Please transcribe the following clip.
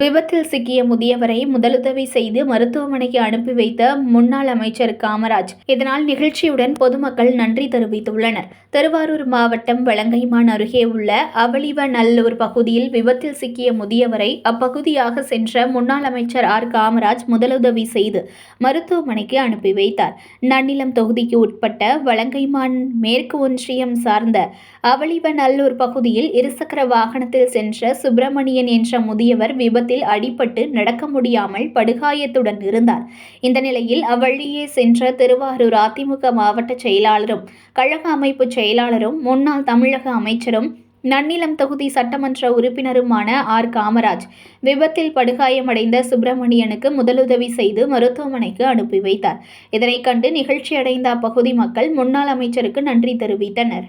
விபத்தில் சிக்கிய முதியவரை முதலுதவி செய்து மருத்துவமனைக்கு அனுப்பி வைத்த முன்னாள் அமைச்சர் காமராஜ். இதனால் நிகழ்ச்சியுடன் பொதுமக்கள் நன்றி தெரிவித்துள்ளனர். திருவாரூர் மாவட்டம் வலங்கைமான் அருகே உள்ள அவளிவநல்லூர் பகுதியில் விபத்தில் சிக்கிய முதியவரை அப்பகுதியாக சென்ற முன்னாள் அமைச்சர் ஆர். காமராஜ் முதலுதவி செய்து மருத்துவமனைக்கு அனுப்பி வைத்தார். நன்னிலம் தொகுதிக்கு உட்பட்ட வலங்கைமான் மேற்கு ஒன்றியம் சார்ந்த அவளிவநல்லூர் பகுதியில் இருசக்கர வாகனத்தில் சென்ற சுப்பிரமணியன் என்ற முதியவர் விபத்தில் அடிபட்டு நடக்க முடியாமல் படுகாயத்துடன் இருந்தார். இந்த நிலையில் அவ்வழியே சென்ற திருவாரூர் அதிமுக மாவட்ட செயலாளரும் கழக அமைப்பு செயலாளரும் முன்னாள் தமிழக அமைச்சரும் நன்னிலம் தொகுதி சட்டமன்ற உறுப்பினருமான ஆர். காமராஜ் விபத்தில் படுகாயமடைந்த சுப்பிரமணியனுக்கு முதலுதவி செய்து மருத்துவமனைக்கு அனுப்பி வைத்தார். இதனைக் கண்டு நிகழ்ச்சியடைந்த அப்பகுதி மக்கள் முன்னாள் அமைச்சருக்கு நன்றி தெரிவித்தனர்.